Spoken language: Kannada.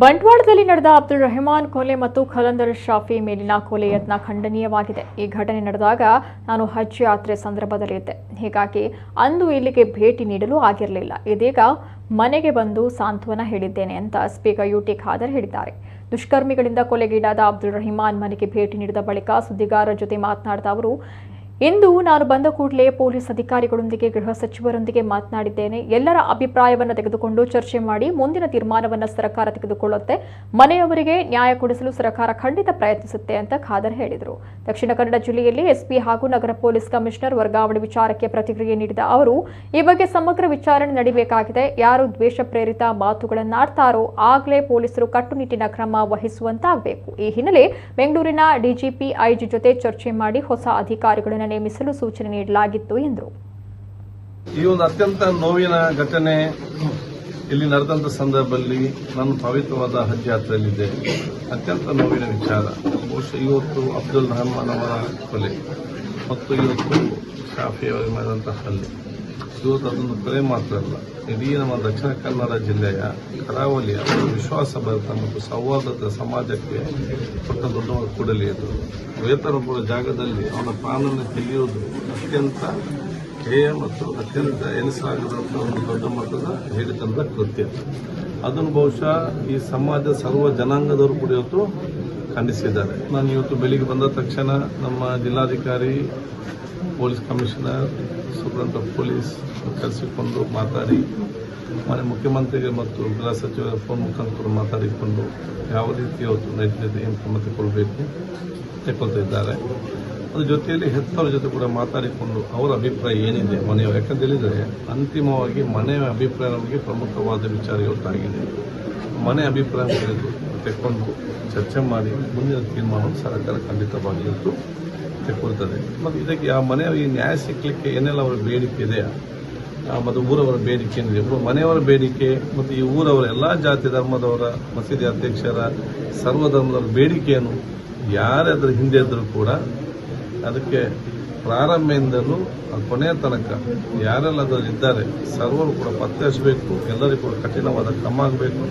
ಬಂಟ್ವಾಳದಲ್ಲಿ ನಡೆದ ಅಬ್ದುಲ್ ರೆಹಮಾನ್ ಕೊಲೆ ಮತ್ತು ಖಲಂದರ್ ಶಾಫಿ ಮೇಲಿನ ಕೊಲೆ ಯತ್ನ ಖಂಡನೀಯವಾಗಿದೆ. ಈ ಘಟನೆ ನಡೆದಾಗ ನಾನು ಹಜ್ ಯಾತ್ರೆ ಸಂದರ್ಭದಲ್ಲಿದ್ದೆ ಹೀಗಾಗಿ ಅಂದು ಇಲ್ಲಿಗೆ ಭೇಟಿ ನೀಡಲು ಆಗಿರಲಿಲ್ಲ. ಇದೀಗ ಮನೆಗೆ ಬಂದು ಸಾಂತ್ವನ ಹೇಳಿದ್ದೇನೆ ಅಂತ ಸ್ಪೀಕರ್ ಯುಟಿ ಖಾದರ್ ಹೇಳಿದ್ದಾರೆ. ದುಷ್ಕರ್ಮಿಗಳಿಂದ ಕೊಲೆಗೀಡಾದ ಅಬ್ದುಲ್ ರಹಿಮಾನ್ ಮನೆಗೆ ಭೇಟಿ ನೀಡಿದ ಬಳಿಕ ಸುದ್ದಿಗಾರರ ಜೊತೆ ಮಾತನಾಡಿದ ಅವರು ಇಂದು ನಾನು ಬಂದ ಕೂಡಲೇ ಪೊಲೀಸ್ ಅಧಿಕಾರಿಗಳೊಂದಿಗೆ ಗೃಹ ಸಚಿವರೊಂದಿಗೆ ಮಾತನಾಡಿದ್ದೇನೆ. ಎಲ್ಲರ ಅಭಿಪ್ರಾಯವನ್ನು ತೆಗೆದುಕೊಂಡು ಚರ್ಚೆ ಮಾಡಿ ಮುಂದಿನ ತೀರ್ಮಾನವನ್ನು ಸರ್ಕಾರ ತೆಗೆದುಕೊಳ್ಳುತ್ತೆ. ಮನೆಯವರಿಗೆ ನ್ಯಾಯ ಕೊಡಿಸಲು ಸರ್ಕಾರ ಖಂಡಿತ ಪ್ರಯತ್ನಿಸುತ್ತೆ ಅಂತ ಖಾದರ್ ಹೇಳಿದರು. ದಕ್ಷಿಣ ಕನ್ನಡ ಜಿಲ್ಲೆಯಲ್ಲಿ ಎಸ್ಪಿ ಹಾಗೂ ನಗರ ಪೊಲೀಸ್ ಕಮಿಷನರ್ ವರ್ಗಾವಣೆ ವಿಚಾರಕ್ಕೆ ಪ್ರತಿಕ್ರಿಯೆ ನೀಡಿದ ಅವರು, ಈ ಬಗ್ಗೆ ಸಮಗ್ರ ವಿಚಾರಣೆ ನಡೆಯಬೇಕಾಗಿದೆ ಯಾರು ದ್ವೇಷ ಪ್ರೇರಿತ ಮಾತುಗಳನ್ನಾಡ್ತಾರೋ ಆಗಲೇ ಪೊಲೀಸರು ಕಟ್ಟುನಿಟ್ಟಿನ ಕ್ರಮ ವಹಿಸುವಂತಾಗಬೇಕು. ಈ ಹಿನ್ನೆಲೆ ಬೆಂಗಳೂರಿನ ಡಿಜಿಪಿ ಐಜಿ ಜೊತೆ ಚರ್ಚೆ ಮಾಡಿ ಹೊಸ ಅಧಿಕಾರಿಗಳನ್ನು ನೇಮಿಸಲು ಸೂಚನೆ ನೀಡಲಾಗಿತ್ತು ಎಂದರು ಈ ಒಂದು ಅತ್ಯಂತ ನೋವಿನ ಘಟನೆ ಇಲ್ಲಿ ನಡೆದಂತ ಸಂದರ್ಭದಲ್ಲಿ ನಾನು ಪವಿತ್ರವಾದ ಹಜ್ ಯಾತ್ರೆಯಲ್ಲಿದೆ ಅತ್ಯಂತ ನೋವಿನ ವಿಚಾರ. ಬಹುಶಃ ಇವತ್ತು ಅಬ್ದುಲ್ ರಹಮಾನ್ ಅವರ ಕೊಲೆ. ಮತ್ತು ಇವತ್ತು ಶಾಫಿ ಅವರಿಗೆ ಮಾಡಿದಂತಹ ಹಲ್ಲೆ. ಇವತ್ತು ಅದನ್ನು ಕೊಲೆ ಮಾತ್ರ ಅಲ್ಲ ಇಡೀ ನಮ್ಮ ದಕ್ಷಿಣ ಕನ್ನಡ ಜಿಲ್ಲೆಯ ಕರಾವಳಿಯ ವಿಶ್ವಾಸ ವಿಶ್ವಾಸಭರಿತ ಮತ್ತು ಸೌಹಾರ್ದ ಸಮಾಜಕ್ಕೆ ಕೊಟ್ಟ ದೊಡ್ಡ ಕೊಡಲಿ ಅದು ವೇತನೊಬ್ಬರ ಜಾಗದಲ್ಲಿ ಅವನ ಪ್ರಾಣವನ್ನು ತೆಗೆಯುವುದು ಅತ್ಯಂತ ಹೇಯ ಮತ್ತು ಅತ್ಯಂತ ಎನಿಸಲಾಗದಂಥ ಒಂದು ದೊಡ್ಡ ಮಟ್ಟದ ಹೇಳಿದಂಥ ಕೃತ್ಯ. ಅದನ್ನು ಬಹುಶಃ ಈ ಸಮಾಜ ಸರ್ವ ಜನಾಂಗದವರು ಕೂಡ ಇವತ್ತು ಖಂಡಿಸಿದ್ದಾರೆ. ನಾನು ಇವತ್ತು ಬೆಳಿಗ್ಗೆ ಬಂದ ತಕ್ಷಣ ನಮ್ಮ ಜಿಲ್ಲಾಧಿಕಾರಿ police commissioner superintendent of police ಕರೆಸಿಕೊಂಡು ಮಾತಾಡಿ, ಮನೆ ಮುಖ್ಯಮಂತ್ರಿಗೆ ಮತ್ತು ಗೃಹ ಸಚಿವರ ಫೋನ್ ಮುಖಾಂತರ ಮಾತಾಡಿಕೊಂಡು ಯಾವ ರೀತಿಯ ಇವತ್ತು ನೈತಿಕತೆ ಏನು ಕ್ರಮ ತಗೊಳ್ಬೇಕು ತಗೊಳ್ತಾ ಅದ್ರ ಜೊತೆಯಲ್ಲಿ ಹೆತ್ತವರ ಜೊತೆ ಕೂಡ ಮಾತಾಡಿಕೊಂಡು ಅವರ ಅಭಿಪ್ರಾಯ ಏನಿದೆ, ಮನೆಯವರು ಯಾಕಂತ ಹೇಳಿದರೆ ಅಂತಿಮವಾಗಿ ಮನೆಯ ಅಭಿಪ್ರಾಯ ನಮಗೆ ಪ್ರಮುಖವಾದ ವಿಚಾರ ಇವತ್ತಾಗಿದೆ. ಮನೆ ಅಭಿಪ್ರಾಯ ತೆಗೆದು ತೆಕ್ಕೊಂಡು ಚರ್ಚೆ ಮಾಡಿ ಮುಂದಿನ ತೀರ್ಮಾನವನ್ನು ಸರ್ಕಾರ ಖಂಡಿತವಾಗಿ ಇವತ್ತು ತೆಕ್ಕೊಳ್ತದೆ ಮತ್ತು ಇದಕ್ಕೆ ಆ ಮನೆಯವರಿಗೆ ನ್ಯಾಯ ಸಿಕ್ಕಲಿಕ್ಕೆ ಏನೆಲ್ಲ ಅವರ ಬೇಡಿಕೆ ಇದೆಯಾ? ಮತ್ತು ಊರವರ ಬೇಡಿಕೆ ಏನಿದೆ? ಮನೆಯವರ ಬೇಡಿಕೆ ಮತ್ತು ಈ ಊರವರ ಎಲ್ಲ ಜಾತಿ ಧರ್ಮದವರ, ಮಸೀದಿ ಅಧ್ಯಕ್ಷರ, ಸರ್ವಧರ್ಮದವರ ಬೇಡಿಕೆಯನ್ನು ಯಾರೇ ಅದರ ಹಿಂದೆ ಇದ್ದರೂ ಕೂಡ ಅದಕ್ಕೆ ಪ್ರಾರಂಭದಿಂದಲೂ ಕೊನೆಯ ತನಕ ಯಾರೆಲ್ಲ ಅದರಲ್ಲಿದ್ದಾರೆ, ಸರ್ವರು ಕೂಡ ಪತ್ತೆ ಹಚ್ಚಬೇಕು, ಎಲ್ಲರಿಗೂ ಕೂಡ ಕಠಿಣವಾದ ಕ್ರಮ ಆಗಬೇಕು.